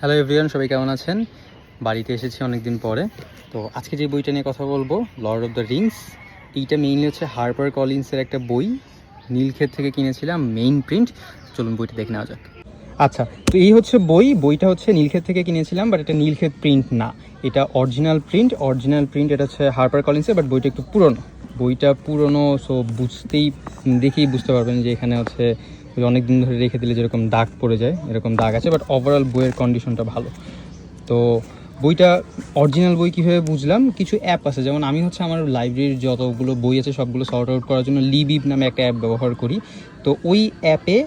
Hello everyone সবাই কেমন আছেন? বাড়িতে এসেছি অনেকদিন পরে। তো আজকে যে বইটা নিয়ে কথা বলব লর্ড অফ দ্য রিংস এইটা মেইনলি হচ্ছে হার্পার কলিন্সের একটা বই। নীলক্ষেত থেকে কিনেছিলাম মেইন প্রিন্ট চলুন বইটা দেখে নেওয়া যাক। আচ্ছা তো এই হচ্ছে বই। বইটা হচ্ছে নীলক্ষেত থেকে কিনেছিলাম বাট এটা নীলক্ষেত প্রিন্ট না। এটা অরিজিনাল প্রিন্ট অরিজিনাল প্রিন্ট এটা হচ্ছে হার্পার কলিন্সের বাট বইটা একটু পুরনো। বইটা পুরনো সো বুঝতেই দেখেই বুঝতে পারবেন যে এখানে হচ্ছে অনেক দিন ধরে রেখে দিলে যেরকম দাগ পড়ে যায়, এরকম দাগ আছে বাট ওভারঅল বইয়ের কন্ডিশনটা ভালো। তো বইটা অরিজিনাল বই কীভাবে বুঝলাম? কিছু অ্যাপ আছে, যেমন আমি হচ্ছে আমার লাইব্রেরির যতগুলো বই আছে, সবগুলো সর্ট আউট করার জন্য লিবিব নামে একটা অ্যাপ ব্যবহার করি। তো ওই অ্যাপে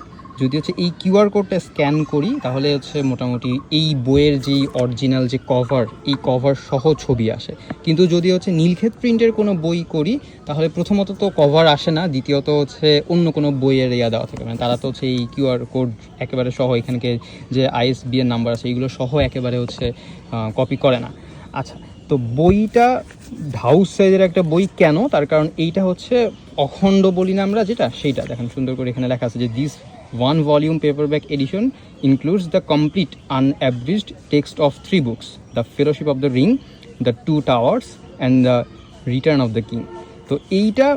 যদি হচ্ছে এই কিউআর কোডটা স্ক্যান করি, তাহলে হচ্ছে মোটামুটি এই বইয়ের যেই অরিজিনাল যে কভার এই কভার সহ ছবি আসে। কিন্তু যদি হচ্ছে নীলক্ষেত প্রিন্টের কোনো বই করি, তাহলে প্রথমত তো কভার আসে না, দ্বিতীয়ত হচ্ছে অন্য কোনো বইয়ের ইয়া দেওয়া থাকে। মানে তারা তো হচ্ছে এই কিউআর কোড একেবারে সহ এখানকে যে আইএসবি এর নাম্বার আছে এইগুলো সহ একেবারে হচ্ছে কপি করে না। আচ্ছা তো বইটা হাউস সাইজের একটা বই কেন? তার কারণ এইটা হচ্ছে অখণ্ড বলি না আমরা যেটা, সেইটা। দেখেন সুন্দর করে এখানে লেখা আছে যে this one volume paperback edition includes the complete unabridged text of three books the Fellowship of the Ring the Two Towers and the Return of the King তো এইটা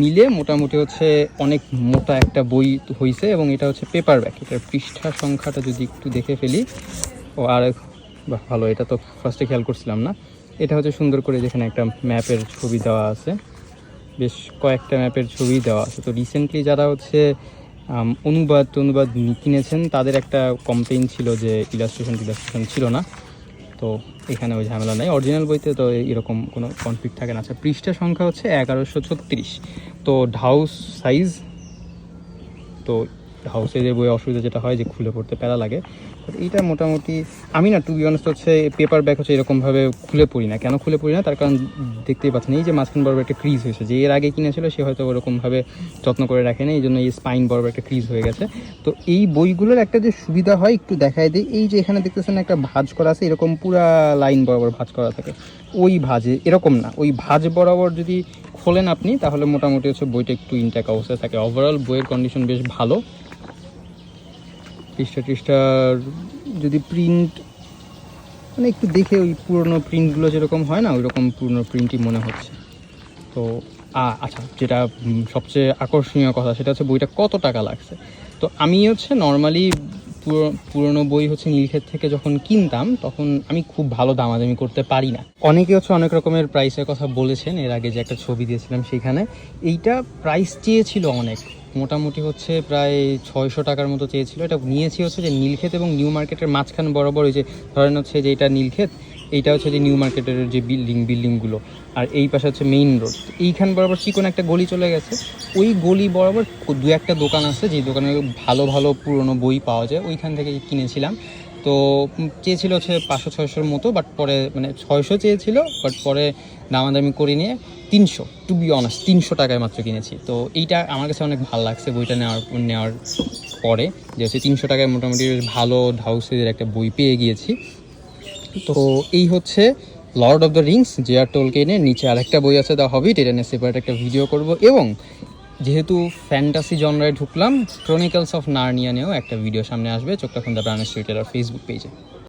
মিলে মোটামুটি হচ্ছে অনেক মোটা একটা বই হয়েছে এবং এটা হচ্ছে পেপার ব্যাক এটার পৃষ্ঠা সংখ্যাটা যদি একটু দেখে ফেলি, ও আর ভালো, এটা তো ফার্স্টে খেয়াল করছিলাম না। এটা হচ্ছে সুন্দর করে যেখানে একটা ম্যাপের ছবি দেওয়া আছে। বেশ কয়েকটা ম্যাপের ছবি দেওয়া আছে। তো রিসেন্টলি যারা হচ্ছে অনুবাদ অনুবাদ কিনেছেন। তাদের একটা কমপ্লেন ছিল যে ইলাস্ট্রেশন ইলাস্ট্রেশন ছিল না। তো এখানে ওই ঝামেলা নাই। অরিজিনাল বইতে তো এরকম কোনো কনফ্লিক্ট থাকে না। আচ্ছা পৃষ্ঠা সংখ্যা হচ্ছে এগারোশো ছত্রিশ। তো ঢাউস সাইজ তো হাউসে যে বই অসুবিধা যেটা হয় যে খুলে পড়তে প্যারা লাগে। এইটা মোটামুটি, আমি না টু বি অনেস্ট হচ্ছে পেপার ব্যাগ হচ্ছে এরকমভাবে খুলে পড়ি না। কেন খুলে পড়ি না? তার কারণ দেখতেই পাচ্ছেন, এই যে মাঝখান বরাবর একটা ক্রিজ হয়েছে। যে এর আগে কিনেছিল, সে হয়তো ওরকমভাবে যত্ন করে রাখে না এই জন্য এই স্পাইন বরাবর একটা ক্রিজ হয়ে গেছে। তো এই বইগুলোর একটা যে সুবিধা হয়, একটু দেখায় দিই। এই যে এখানে দেখতেছেন একটা ভাঁজ করা আছে, এরকম পুরা লাইন বরাবর ভাঁজ করা থাকে। ওই ভাঁজে, এরকম না, ওই ভাঁজ বরাবর যদি খোলেন আপনি, তাহলে মোটামুটি হচ্ছে বইটা একটু ইনট্যাক অবস্থায় থাকে। ওভারঅল বইয়ের কন্ডিশন বেশ ভালো। পৃষ্ঠা টিষ্ঠার যদি প্রিন্ট মানে একটু দেখে ওই পুরনো প্রিন্টগুলো যেরকম হয় না ওই রকম পুরনো প্রিন্টই মনে হচ্ছে। তো আচ্ছা যেটা সবচেয়ে আকর্ষণীয় কথা সেটা হচ্ছে বইটা কত টাকা লাগছে? তো আমি হচ্ছে নর্মালি পুরনো বই হচ্ছে নীলক্ষেত থেকে যখন কিনতাম, তখন আমি খুব ভালো দামাদামি করতে পারি না। অনেকে হচ্ছে অনেক রকমের প্রাইসের কথা বলেছেন, এর আগে যে একটা ছবি দিয়েছিলাম সেখানে, এইটা প্রাইস চেয়েছিল অনেক। মোটামুটি হচ্ছে প্রায় ছয়শো টাকার মতো চেয়েছিল। এটা নিয়েছি হচ্ছে যে নীলক্ষেত এবং নিউ মার্কেটের মাঝখান বরাবর ওই যে ধরেন হচ্ছে যে এটা নীলক্ষেত, এইটা হচ্ছে যে নিউ মার্কেটের যে বিল্ডিং, বিল্ডিংগুলো। আর এই পাশে হচ্ছে মেইন রোড। এইখান বরাবর কি কোনো একটা গলি চলে গেছে? ওই গলি বরাবর দু একটা দোকান আছে, যে দোকানে ভালো ভালো পুরনো বই পাওয়া যায়, ওইখান থেকে কিনেছিলাম। তো চেয়েছিল হচ্ছে পাঁচশো, ছয়শোর মতো বাট পরে মানে ছয়শো চেয়েছিল বাট পরে দামাদামি করে নিয়ে তিনশো টু বি অনার্স তিনশো টাকায় মাত্র কিনেছি। তো এইটা আমার কাছে অনেক ভালো লাগছে বইটা নেওয়ার নেওয়ার পরে, যে হচ্ছে তিনশো টাকায় মোটামুটি ভালো ঢাউসের একটা বই পেয়ে গিয়েছি। তো এই হচ্ছে Lord of the Rings J R টোলকেনের নিচে আরেকটা বই আছে দ্য হবিট এটা নিয়ে সেপারেট একটা ভিডিও করব, এবং যেহেতু ফ্যান্টাসি জনরায় ঢুকলাম ক্রনিকলস অফ নার্নিয়া নিয়েও একটা ভিডিও সামনে আসবে, চোখটা খুন্দা প্রাণেশ্বরী টেলার ফেসবুক পেজে